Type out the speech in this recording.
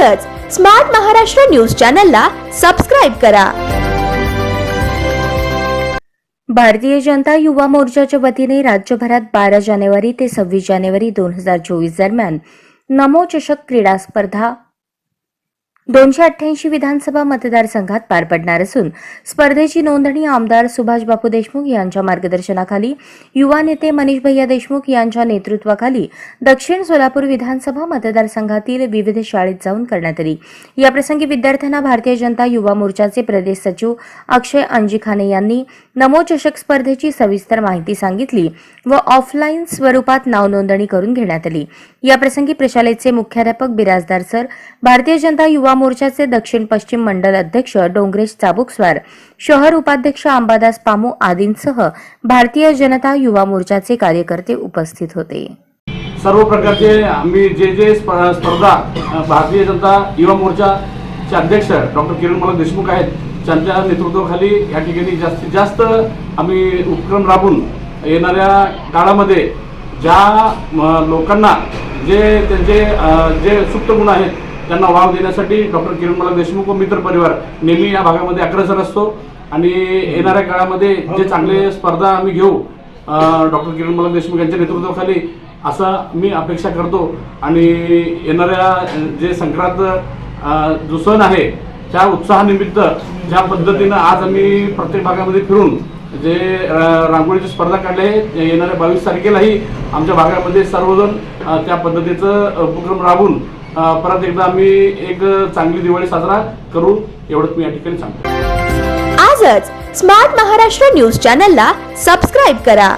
तसंच smart Maharashtra news चॅनलला subscribe करा. भारतीय जनता युवा मोर्चाच्या वतीने राज्यभरात बारा जानेवारी ते सव्वीस जानेवारी दोन हजार चोवीस दरम्यान नमो चषक क्रीडा स्पर्धा दोनशे अठ्ठ्याऐंशी विधानसभा मतदारसंघात पार पडणार असून स्पर्धेची नोंदणी आमदार सुभाष बापू देशमुख यांच्या मार्गदर्शनाखाली युवा नेते मनीष भैया देशमुख यांच्या नेतृत्वाखाली दक्षिण सोलापूर विधानसभा मतदारसंघातील विविध शाळेत जाऊन करण्यात आली. याप्रसंगी विद्यार्थ्यांना भारतीय जनता युवा मोर्चाचे प्रदेश सचिव अक्षय अंजिखाने यांनी नमो चषक स्पर्धेची सविस्तर माहिती सांगितली व ऑफलाईन स्वरूपात नाव नोंदणी करून घेण्यात आली. याप्रसंगी प्रशालेचे मुख्याध्यापक बिराजदार सर भारतीय जनता युवा मोर्चाचे दक्षिण पश्चिम मंडल अध्यक्ष डोंगरेश चाबुकस्वार शहर उपाध्यक्ष अंबादास पामू आदींसह भारतीय जनता युवा मोर्चाचे कार्यकर्ते उपस्थित होते. सर्व प्रकारचे आम्ही जे जे स्पर्धा भारतीय जनता युवा मोर्चाचे अध्यक्ष डॉक्टर किरण मला देशमुख आहेत त्यांच्या नेतृत्वाखाली या ठिकाणी जास्तीत जास्त आम्ही उपक्रम राबून येणाऱ्या काळामध्ये ज्या लोकांना जे त्यांचे जे सुप्त गुण आहेत त्यांना वाव देण्यासाठी डॉक्टर किरण देशमुख व मित्र परिवार नेहमी या भागामध्ये अग्रसर असतो. आणि येणाऱ्या काळामध्ये जे चांगले स्पर्धा आम्ही घेऊ डॉक्टर किरण देशमुख यांच्या नेतृत्वाखाली असं मी अपेक्षा करतो. आणि येणाऱ्या जे संक्रांत जो सण आहे त्या उत्साहानिमित्त ज्या पद्धतीनं आज आम्ही प्रत्येक भागामध्ये फिरून जे रांगोळीची स्पर्धा काढली आहे येणाऱ्या बावीस तारखेलाही आमच्या भागामध्ये सर्वजण त्या पद्धतीचं उपक्रम राबून परत एकदा आम्ही एक चांगली दिवाळी साजरा करू एवढंच मी या ठिकाणी सांगतो. आजच स्मार्ट महाराष्ट्र न्यूज चॅनलला सबस्क्राईब करा.